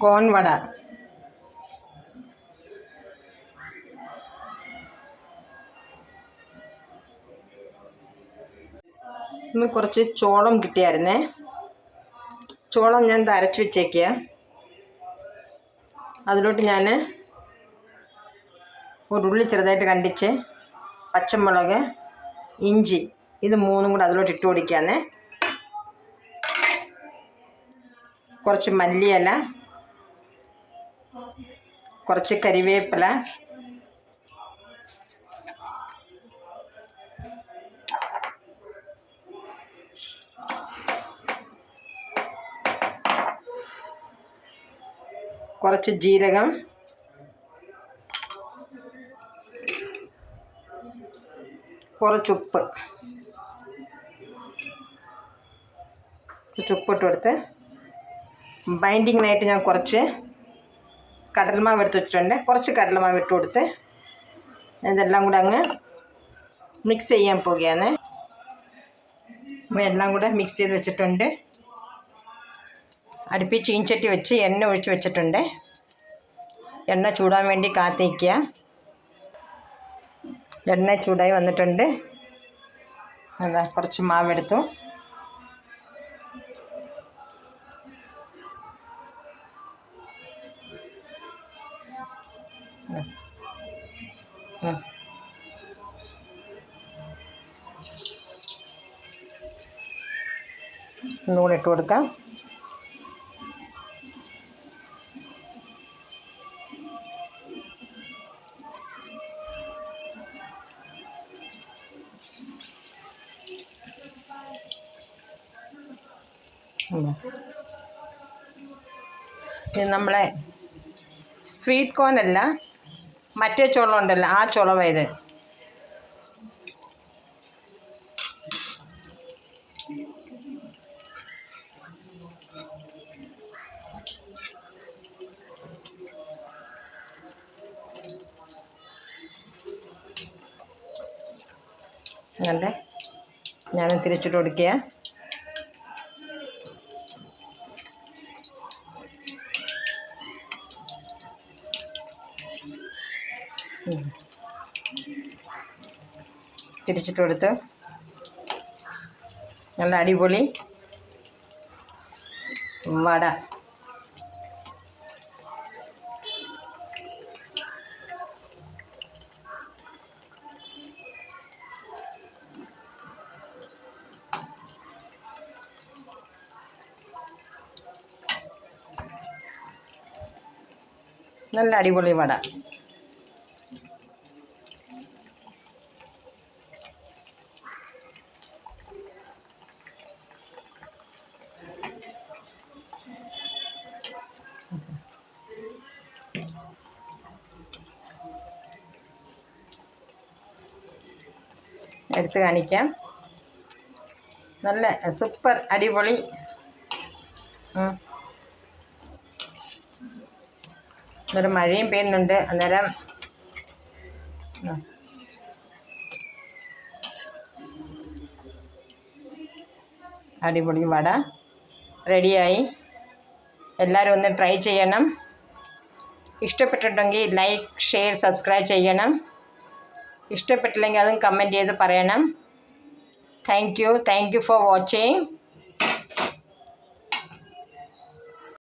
കോൺ വട ഇന്ന് കുറച്ച് ചോളം കിട്ടിയായിരുന്നേ. ചോളം ഞാൻ ഇത് അരച്ച് വെച്ചേക്കുക അതിലോട്ട് ഞാൻ ഒരു ഉള്ളി ചെറുതായിട്ട് കണ്ടിച്ച് പച്ചമുളക് ഇഞ്ചി ഇത് മൂന്നും കൂടെ അതിലോട്ട് ഇട്ട് കൊടുക്കുകയാണേ കുറച്ച് മല്ലിയില കുറച്ച് കരിവേപ്പില. കുറച്ച് ജീരകം. കുറച്ചുപ്പ് കുറച്ചുപ്പിട്ട് കൊടുത്ത്. ബൈൻഡിങ്ങിനായിട്ട് ഞാൻ കുറച്ച് കടൽമാവ് എടുത്ത് വെച്ചിട്ടുണ്ട്. കുറച്ച് കടൽമാവ് ഇട്ട് കൊടുത്ത് ഇതെല്ലാം കൂടെ അങ്ങ് മിക്സ് ചെയ്യാൻ പോവുകയാണ്. അപ്പോൾ എല്ലാം കൂടെ മിക്സ് ചെയ്ത് വെച്ചിട്ടുണ്ട്. അടുപ്പിൽ ചീഞ്ചട്ടി വെച്ച് എണ്ണ ഒഴിച്ച് വെച്ചിട്ടുണ്ട്. എണ്ണ ചൂടാൻ വേണ്ടി കാത്തിരിക്കുക. എണ്ണ ചൂടായി വന്നിട്ടുണ്ട്. അതാ കുറച്ച് മാവെടുത്തു ഒന്നുകൂടെ കൊടുക്കാം. നമ്മളെ സ്വീറ്റ് കോൺ അല്ല. മറ്റേ ചുള ഉണ്ടല്ലോ ആ ചുള ഇത്. അങ്ങനെ ഞാൻ തിരിച്ചിട്ട് കൊടുക്കുക തിരിച്ചിട്ട് കൊടുത്ത് നല്ല അടിപൊളി. വട. നല്ല അടിപൊളി വട. എടുത്ത് കാണിക്കാം. നല്ല സൂപ്പർ അടിപൊളി. അന്നേരം മഴയും പെയ്യുന്നുണ്ട്. അന്നേരം. അടിപൊളി വട റെഡിയായി. എല്ലാവരും ഒന്ന് ട്രൈ ചെയ്യണം. ഇഷ്ടപ്പെട്ടിട്ടുണ്ടെങ്കിൽ ലൈക്ക് ഷെയർ സബ്സ്ക്രൈബ് ചെയ്യണം. ഇഷ്ടപ്പെട്ടില്ലെങ്കിൽ അതും കമന്റ് ചെയ്ത് പറയണം. Thank you thank you for watching